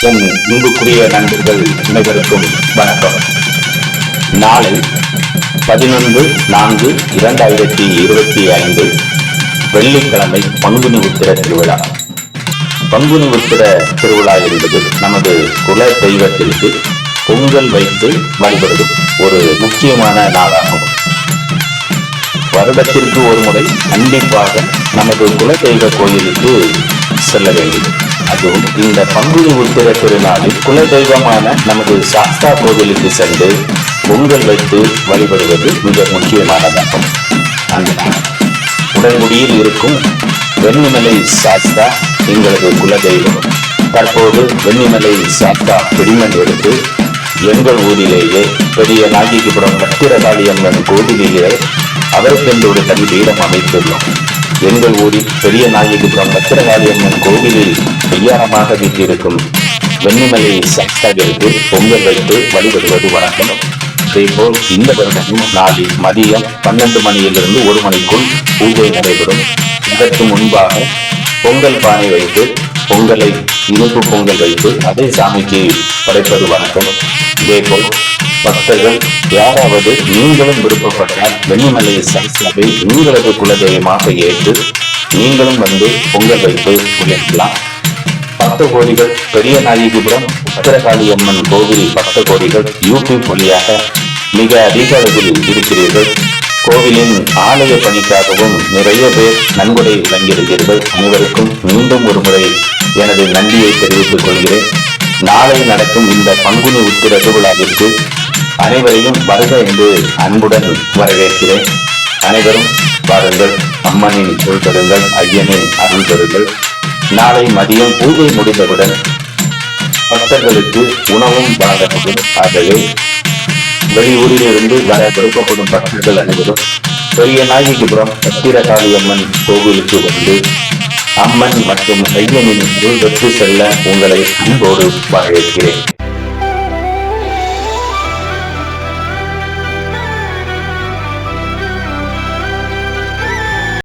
என் இன்புக்குரிய நண்பர்கள் அனைவருக்கும் வணக்கம். நாளை பதினொன்று நான்கு இரண்டாயிரத்தி இருபத்தி ஐந்து வெள்ளிக்கிழமை பங்குனி உத்திர திருவிழா. பங்குனி உத்திர திருவிழா என்பது நமது குல தெய்வத்திற்கு பொங்கல் வைத்து வழிபடுவது ஒரு முக்கியமான நாளாகும். வருடத்திற்கு ஒரு முறை கண்டிப்பாக நமது குலதெய்வ கோயிலுக்கு செல்ல வேண்டும். அதுவும் இந்த பங்குனி உத்திர திருநாளில் குலதெய்வமான நமது சாஸ்தா கோவிலுக்கு சென்று பொங்கல் வைத்து வழிபடுவது மிக முக்கியமானதாகும் அந்த நாள் உடன்குடியில் இருக்கும் வெண்ணிமலை சாஸ்தா எங்களது குலதெய்வம். தற்போது வெண்ணிமலை சாஸ்தா பிடிமன் எடுத்து எங்கள் ஊரிலேயே பெரிய நாகிக்குப்புறம் பத்திரகாளியம்மன் கோவிலிலே அவருக்கென்று ஒரு தனி பீடம் அமைத்துள்ளோம். எங்கள் ஊரில் பெரிய நாயகிபுரம் பத்திரகாளியம்மன் கோவிலில் ஐயாரமாக வீட்டிருக்கும் வெண்ணிமலையை சாஸ்தாவிற்கு பொங்கல் வைத்து வழிபடுவது வழக்கம் அதேபோல் இந்த வருடமும் நாளில் மதியம் பன்னெண்டு மணியிலிருந்து ஒரு மணிக்குள் பூஜை நடைபெறும். இதற்கு முன்பாக பொங்கல் பானை வைத்து பொங்கலை இனிப்பு பொங்கல் வைத்து அதே சாமிக்கு படைப்பது வணக்கம். இதேபோல் பக்தர்கள் யாராவது நீங்களும் விருப்பப்பட்டால் வெண்ணிமலை சாஸ்திராவை உங்களது குலதெய்வமாக ஏற்று நீங்களும் வந்து பொங்கல் வைத்து உயர்த்தலாம் பக்த கோடிகள் பெரிய நாயகிபுரம் உத்தரகாளி அம்மன் கோவில் பக்த கோடிகள் யூடியூப் வழியாக மிக அதிக அளவில் இருக்கிறீர்கள். கோவிலின் ஆலய பணிக்காகவும் நிறைய பேர் நன்கொடை வழங்கியிருக்கிறீர்கள் அனைவருக்கும் மீண்டும் ஒரு முறை எனது நன்றியை தெரிவித்துக் கொள்கிறேன். நாளை நடக்கும் இந்த பங்குனி உத்திர திருவிழாவிற்கு அனைவரையும் வருக என்று அன்புடன் வரவேற்கிறேன். அனைவரும் பாருங்கள் அம்மனின் சொல் பெறுங்கள் ஐயனின் அருள் பெறுங்கள். நாளை மதியம் பூஜை முடிந்தவுடன் பக்தர்களுக்கு உணவும் வழங்கப்படும் ஆகவே வெளியூரிலிருந்து வர விருப்பப்படும் பக்தர்கள் அனைவரும் பெரிய நாயகிபுரம் சத்திரகாளி அம்மன் கோவிலுக்கு வந்து அம்மன் மற்றும் ஐயனின் செல்ல உங்களை அன்போடு வரவேற்கிறேன்.